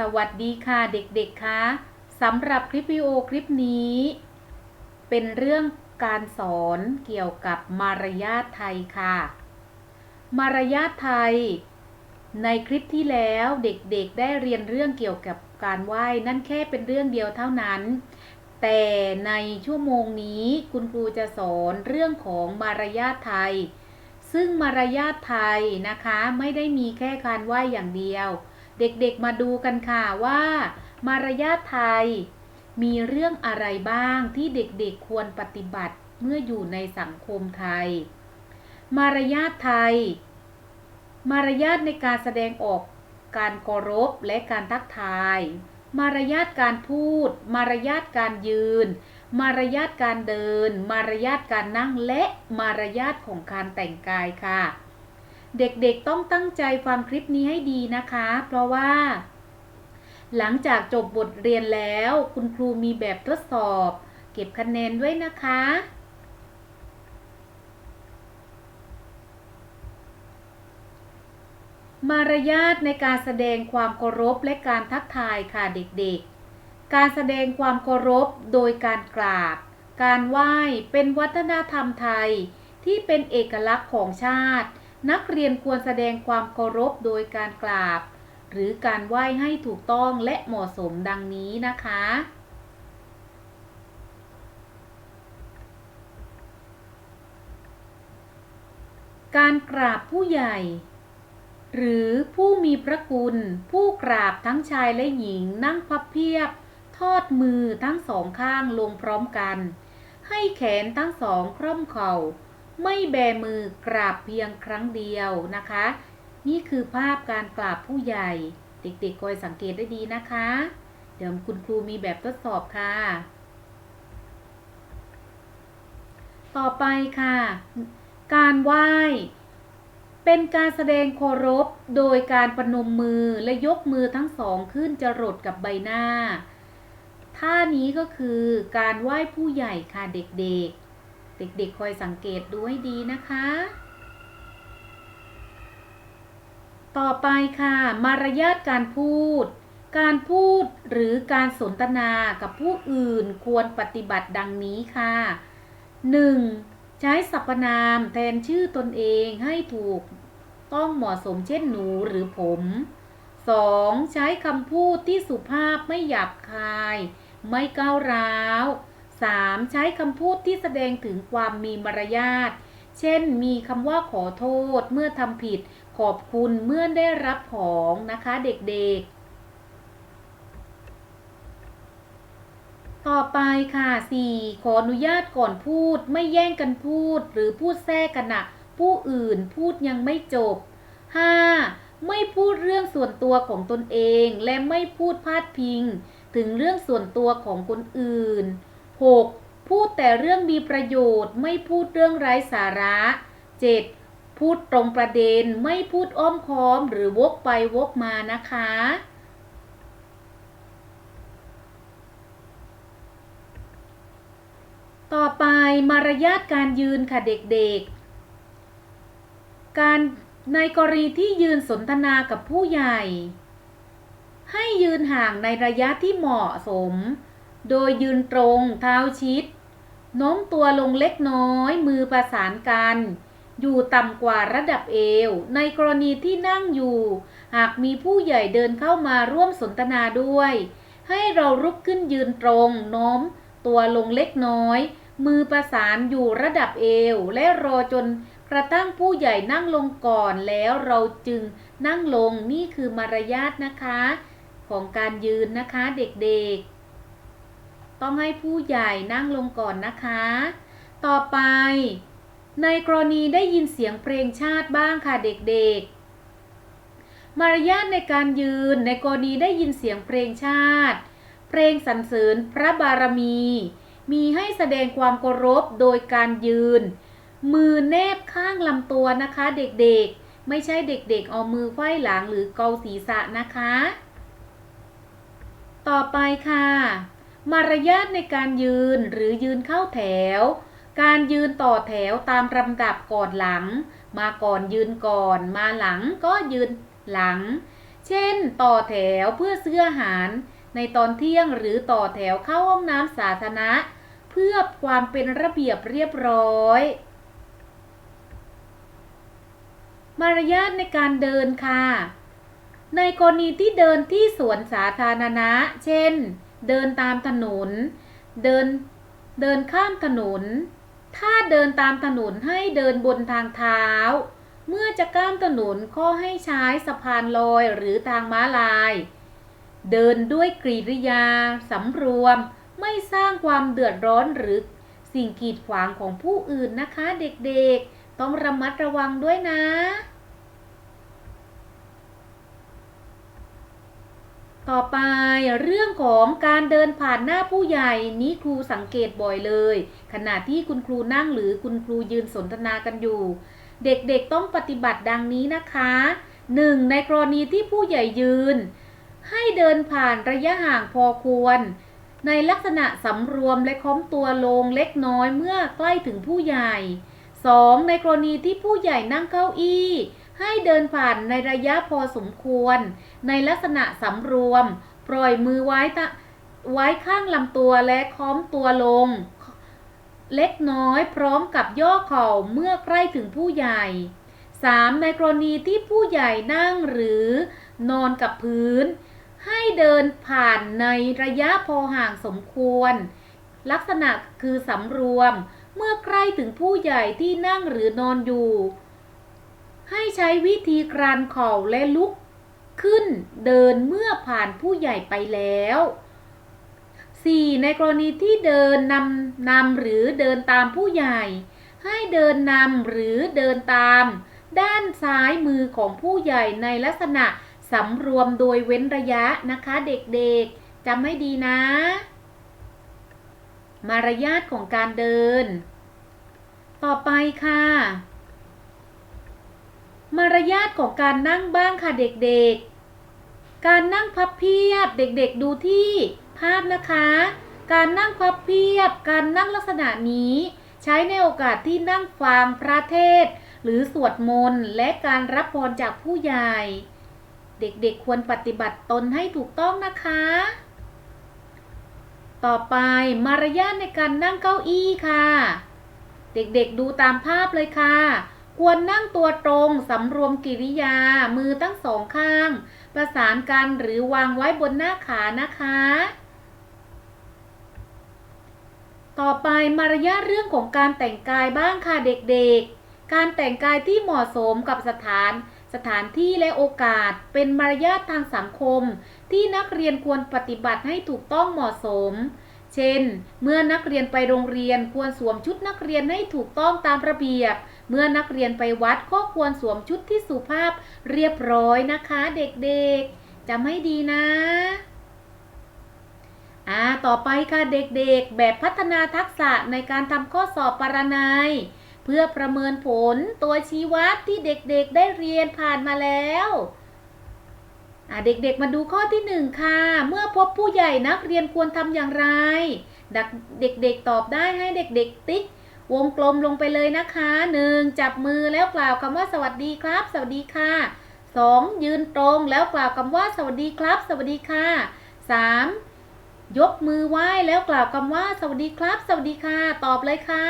สวัสดีค่ะเด็กๆคะสำหรับคลิปวิดีโอคลิปนี้ เป็นเรื่องการสอนเกี่ยวกับมารยาทไทยค่ะ มารยาทไทย ในคลิปที่แล้วเด็กๆได้เรียนเรื่องเกี่ยวกับการไหว้นั่นแค่เป็นเรื่องเดียวเท่านั้น แต่ในชั่วโมงนี้คุณครูจะสอนเรื่องของมารยาทไทย ซึ่งมารยาทไทยนะคะไม่ได้มีแค่การไหว้อย่างเดียว เด็กๆมาดูกันค่ะว่า มารยาทไทย มีเรื่องอะไรบ้างที่เด็กๆควรปฏิบัติเมื่ออยู่ในสังคมไทย มารยาทไทย มารยาทในการแสดงออกการเคารพและการทักทาย มารยาทการพูด มารยาทการยืน มารยาทการเดิน มารยาทการนั่งและมารยาทของการแต่งกายค่ะ เด็กๆต้องตั้งใจฟังคลิปนี้ให้ดีนะคะ เพราะว่า หลังจากจบบทเรียนแล้ว คุณครูมีแบบทดสอบ เก็บคะแนนด้วยนะคะมารยาทในการแสดงความเคารพและการทักทายค่ะเด็กๆ การแสดงความเคารพโดยการกราบ การไหว้เป็นวัฒนธรรมไทยที่เป็นเอกลักษณ์ของชาติ นักเรียนควรแสดงความเคารพโดยการกราบ หรือการไหว้ให้ถูกต้องและเหมาะสมดังนี้นะคะ การกราบผู้ใหญ่ หรือผู้มีพระคุณ ผู้กราบทั้งชายและหญิงนั่งพับเพียบ ทอดมือทั้งสองข้างลงพร้อมกัน ให้แขนทั้งสองคร่อมเข่า ไม่แบมือกราบเพียงครั้งเดียวนะคะ นี่คือภาพการกราบผู้ใหญ่ เด็กๆคอยสังเกตได้ดีนะคะ เดี๋ยวคุณครูมีแบบทดสอบค่ะ ต่อไปค่ะ การไหว้เป็นการแสดงเคารพโดยการประนมมือและยกมือทั้งสองขึ้นจรดกับใบหน้า ท่านี้ก็คือการไหว้ผู้ใหญ่ค่ะเด็กๆ เด็กๆคอยสังเกตดูให้ดีนะคะ ต่อไปค่ะ มารยาทการพูด การพูดหรือการสนทนากับผู้อื่นควรปฏิบัติดังนี้ค่ะ 1. ใช้สรรพนามแทนชื่อตนเองให้ถูกต้องเหมาะสมเช่นหนูหรือผม 2. ใช้คำพูดที่สุภาพไม่หยาบคาย ไม่ก้าวร้าว 3. ใช้คำพูดที่แสดงถึงความมีมารยาท เช่น มีคำว่าขอโทษเมื่อทำผิด ขอบคุณเมื่อได้รับของนะคะเด็กๆ ต่อไปค่ะ 4. ขออนุญาตก่อนพูด ไม่แย่งกันพูด หรือพูดแทรกกันนะผู้อื่นพูดยังไม่จบ 5. ไม่พูดเรื่องส่วนตัวของตนเอง และไม่พูดพาดพิง ถึงเรื่องส่วนตัวของคนอื่น 6. พูดแต่เรื่องมีประโยชน์ ไม่พูดเรื่องไร้สาระ 7. พูดตรงประเด็นไม่พูดอ้อมค้อมหรือวกไปวกมานะคะ ต่อไปมารยาทการยืนค่ะเด็กๆ การในกรณีที่ยืนสนทนากับผู้ใหญ่ ให้ยืนห่างในระยะที่เหมาะสม โดยยืนตรงเท้าชิด โน้มตัวลงเล็กน้อยมือประสานกัน อยู่ต่ำกว่าระดับเอว ในกรณีที่นั่งอยู่ หากมีผู้ใหญ่เดินเข้ามาร่วมสนทนาด้วย ให้เราลุกขึ้นยืนตรงโน้มตัวลงเล็กน้อย มือประสานอยู่ระดับเอว และรอจนกระทั่งผู้ใหญ่นั่งลงก่อนแล้วเราจึงนั่งลงนี่คือมารยาทนะคะ ของการยืนนะคะเด็กๆ ต้องให้ผู้ใหญ่นั่งลงก่อนนะคะ ต่อไป ในกรณีได้ยินเสียงเพลงชาติบ้างค่ะเด็กๆ มารยาทในการยืนในกรณีได้ยินเสียงเพลงชาติ เพลงสรรเสริญพระบารมี มีให้แสดงความเคารพโดยการยืน มือแนบข้างลำตัวนะคะ เด็กๆ ไม่ใช่เด็กๆ เอามือไขว้หลังหรือเกาศีรษะนะคะ ต่อไปค่ะ มารยาทในการยืนหรือยืนเข้าแถว การยืนต่อแถวตามลำดับก่อนหลัง มาก่อนยืนก่อน มาหลังก็ยืนหลัง เช่น ต่อแถวเพื่อซื้ออาหาร ในตอนเที่ยงหรือต่อแถวเข้าห้องน้ำสาธารณะ เพื่อความเป็นระเบียบเรียบร้อย มารยาทในการเดินค่ะ ในกรณีที่เดินที่สวนสาธารณะ เช่น เดินตามถนน เดินเดินข้ามถนน ถ้าเดินตามถนนให้เดินบนทางเท้า เมื่อจะข้ามถนนก็ให้ใช้สะพานลอยหรือทางม้าลาย เดินด้วยกริยาสำรวม ไม่สร้างความเดือดร้อนหรือสิ่งกีดขวางของผู้อื่นนะคะเด็กๆ ต้องระมัดระวังด้วยนะ ต่อไปเรื่องของการเดินผ่านหน้าผู้ใหญ่นี้ครูสังเกตบ่อยเลย ขณะที่คุณครูนั่งหรือคุณครูยืนสนทนากันอยู่ เด็กๆต้องปฏิบัติดังนี้นะคะ 1. ในกรณีที่ผู้ใหญ่ยืน ให้เดินผ่านระยะห่างพอควร ในลักษณะสำรวมและค้อมตัวลงเล็กน้อยเมื่อใกล้ถึงผู้ใหญ่ 2. ในกรณีที่ผู้ใหญ่นั่งเก้าอี้ ให้เดินผ่านในระยะพอสมควร ในลักษณะสำรวม ปล่อยมือไว้ตะไว้ข้างลำตัวและค้อมตัวลง เล็กน้อยพร้อมกับย่อเข่าเมื่อใกล้ถึงผู้ใหญ่ 3. ในกรณีที่ผู้ใหญ่นั่งหรือนอนกับพื้น ให้เดินผ่านในระยะพอห่างสมควร ลักษณะคือสำรวม เมื่อใกล้ถึงผู้ใหญ่ที่นั่งหรือนอนอยู่ ให้ใช้วิธีกรานเข่าและลุกขึ้นเดินเมื่อผ่านผู้ใหญ่ไปแล้ว 4. ในกรณีที่เดินนำนำหรือเดินตามผู้ใหญ่ ให้เดินนำหรือเดินตาม ด้านซ้ายมือของผู้ใหญ่ในลักษณะสำรวมโดยเว้นระยะนะคะเด็กๆจำให้ดีนะ มารยาทของการเดิน ต่อไปค่ะ มารยาทของการนั่งบ้างค่ะเด็กๆ การนั่งพับเพียบเด็กๆดูที่ภาพนะคะ การนั่งพับเพียบ การนั่งลักษณะนี้ ใช้ในโอกาสที่นั่งฟังพระเทศ หรือสวดมนต์และการรับพรจากผู้ใหญ่ เด็กๆควรปฏิบัติตนให้ถูกต้องนะคะ ต่อไปมารยาทในการนั่งเก้าอี้ค่ะ เด็กๆดูตามภาพเลยค่ะ ควรนั่งตัวตรงสำรวมกิริยา มือทั้งสองข้าง ประสานกันหรือวางไว้บนหน้าขานะคะ ต่อไปมารยาทเรื่องของการแต่งกายบ้างค่ะเด็กๆ การแต่งกายที่เหมาะสมกับสถาน สถานที่และโอกาส เป็นมารยาททางสังคม ที่นักเรียนควรปฏิบัติให้ถูกต้องเหมาะสมเช่น เมื่อนักเรียนไปโรงเรียนควรสวมชุดนักเรียนให้ถูกต้องตามระเบียบ เมื่อนักเรียนไปวัดก็ควรสวมชุดที่สุภาพเรียบร้อยนะคะเด็กๆจำให้ดีนะอ่าต่อไปค่ะเด็กๆ แบบพัฒนาทักษะในการทำข้อสอบปรนัย เพื่อประเมินผลตัวชี้วัดที่เด็กๆได้เรียนผ่านมาแล้วอ่าเด็กๆ มาดูข้อที่หนึ่งค่ะ เมื่อพบผู้ใหญ่นักเรียนควรทำอย่างไร เด็กๆ ตอบได้ให้เด็กๆ ติ๊ก วงกลมลงไปเลยนะคะหนึ่งจับมือแล้วกล่าวคำว่าสวัสดีครับ สวัสดีค่ะสองยืนตรงแล้วกล่าวคำว่าสวัสดีครับ สวัสดีค่ะสามยกมือไหว้แล้วกล่าวคำว่าสวัสดีครับ สวัสดีค่ะ ตอบเลยค่ะ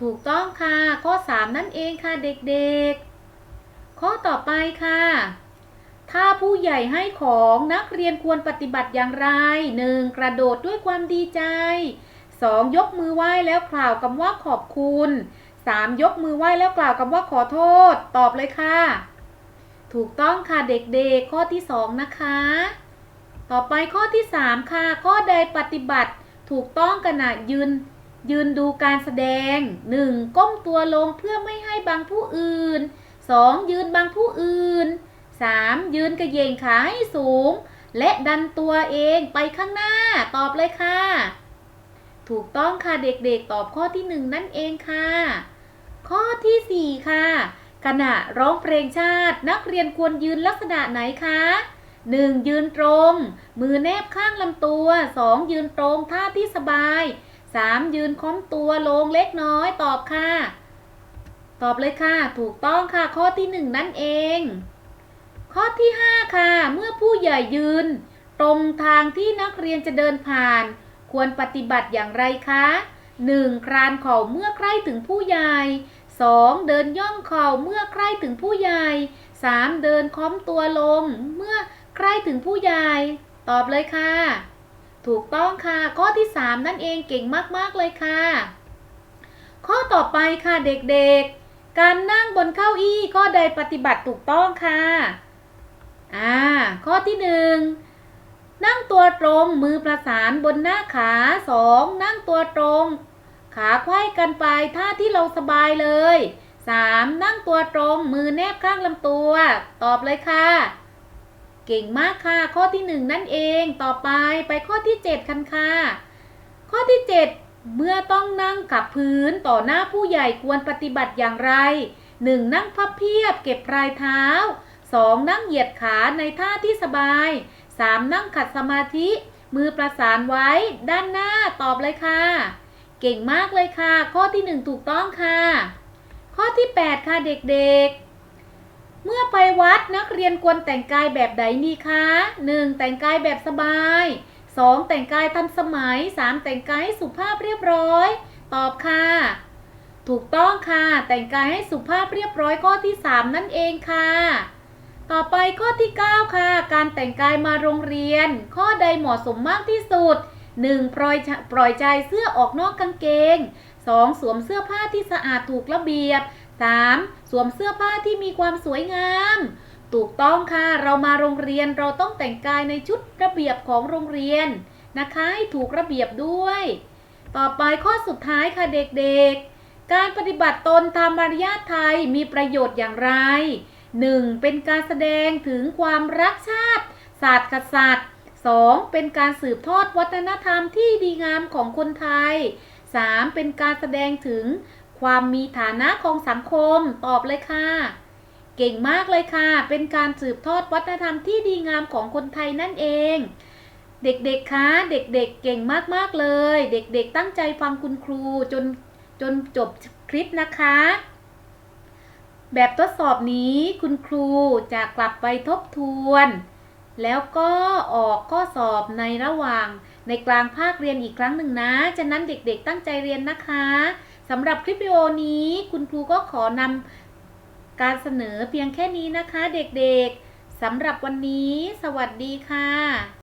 ถูกต้องค่ะ ข้อ 3 นั่นเองค่ะเด็กๆ ข้อต่อไปค่ะ ถ้าผู้ใหญ่ให้ของนักเรียนควรปฏิบัติอย่างไร 1. กระโดดด้วยความดีใจ 2. ยกมือไหว้แล้วกล่าวคำว่าขอบคุณ 3. ยกมือไหว้แล้วกล่าวคำว่าขอโทษ ตอบเลยค่ะ ถูกต้องค่ะเด็กๆ ข้อที่ 2 นะคะ ต่อไปข้อที่ 3 ค่ะ ข้อใดปฏิบัติถูกต้องขณะยืน ยืนดูการแสดง 1. ก้มตัวลงเพื่อไม่ให้บังผู้อื่น 2. ยืนบังผู้อื่น 3. ยืนกระเยงขาให้สูง และดันตัวเองไปข้างหน้า ตอบเลยค่ะ ถูกต้องค่ะเด็กๆ ตอบข้อที่ 1 นั่นเองค่ะ ข้อที่ 4 ค่ะ ขณะร้องเพลงชาติ นักเรียนควรยืนลักษณะไหนคะ 1. ยืนตรง มือแนบข้างลำตัว 2. ยืนตรงท่าที่สบาย 3. ยืนค้อมตัวลงเล็กน้อยตอบค่ะ ตอบเลยค่ะ ถูกต้องค่ะข้อที่ 1 นั่นเอง ข้อที่ 5 ค่ะ เมื่อผู้ใหญ่ยืน ตรงทางที่นักเรียนจะเดินผ่าน ควรปฏิบัติอย่างไรคะ 1. ครานเข่าเมื่อใกล้ถึงผู้ใหญ่ 2. เดินย่องเข่าเมื่อใกล้ถึงผู้ใหญ่ 3. เดินค้อมตัวลง เมื่อใกล้ถึงผู้ใหญ่ ตอบเลยค่ะ ถูกต้องค่ะ ข้อที่ 3 นั่นเองเก่งมากๆเลยค่ะ ข้อต่อไปค่ะเด็กๆ การนั่งบนเก้าอี้ก็ใดปฏิบัติถูกต้องค่ะ อ่า ข้อที่ห นั่งตัวตรงมือประสานบนหน้าขาสองนั่งตัวตรง ขาไขว้กันไปท่าที่เราสบายเลยสามนั่งตัวตรงมือแนบข้างลำตัว ตอบเลยค่ะ เก่งมากค่ะ ข้อที่หนึ่งนั่นเองต่อไปไปข้อที่เจ็ดกันค่ะ ข้อที่เจ็ดเมื่อต้องนั่งกับพื้นต่อหน้าผู้ใหญ่ควรปฏิบัติอย่างไร 1. นั่งพับเพียบเก็บปลายเท้า 2. นั่งเหยียดขาในท่าที่สบาย 3. นั่งขัดสมาธิ มือประสานไว้ด้านหน้าตอบเลยค่ะ เก่งมากเลยค่ะ ข้อที่ 1 ถูกต้องค่ะ ข้อที่ 8 ค่ะเด็กๆ เมื่อไปวัดนักเรียนควรแต่งกายแบบไหนดีคะ 1. แต่งกายแบบสบาย 2. แต่งกายทันสมัย 3. แต่งกายให้สุภาพเรียบร้อย ตอบค่ะ ถูกต้องค่ะ แต่งกายให้สุภาพเรียบร้อยข้อที่ 3 นั่นเองค่ะ ต่อไปข้อที่ 9 ค่ะ การแต่งกายมาโรงเรียน ข้อใดเหมาะสมมากที่สุด 1. ปล่อยปล่อยใจเสื้อออกนอกกางเกง 2. สวมเสื้อผ้าที่สะอาดถูกระเบียบ 3. สวมเสื้อผ้าที่มีความสวยงาม ถูกต้องค่ะ เรามาโรงเรียนเราต้องแต่งกายในชุดระเบียบของโรงเรียนนะคะให้ถูกระเบียบด้วย ต่อไปข้อสุดท้ายค่ะเด็กๆ การปฏิบัติตนตามมารยาทไทยมีประโยชน์อย่างไร 1. เป็นการแสดงถึงความรักชาติ ศาสตร์กษัตริย์ 2. เป็นการสืบทอดวัฒนธรรมที่ดีงามของคนไทย 3. เป็นการแสดงถึงความมีฐานะของสังคม ตอบเลยค่ะ เก่งมากเลยค่ะ เป็นการสืบทอดวัฒนธรรมที่ดีงามของคนไทยนั่นเอง เด็กๆ คะ เด็กๆ เก่งมากๆเลย เด็กๆ ตั้งใจฟังคุณครูจนจนจบคลิปนะคะ แบบทดสอบนี้คุณครูจะกลับไปทบทวน แล้วก็ออกข้อสอบในระหว่างในกลางภาคเรียนอีกครั้งหนึ่งนะ ฉะนั้นเด็กๆตั้งใจเรียนนะคะสำหรับคลิปวิดีโอนี้ คุณครูก็ขอนำการเสนอเพียงแค่นี้นะคะ เด็กๆสำหรับวันนี้ สวัสดีค่ะ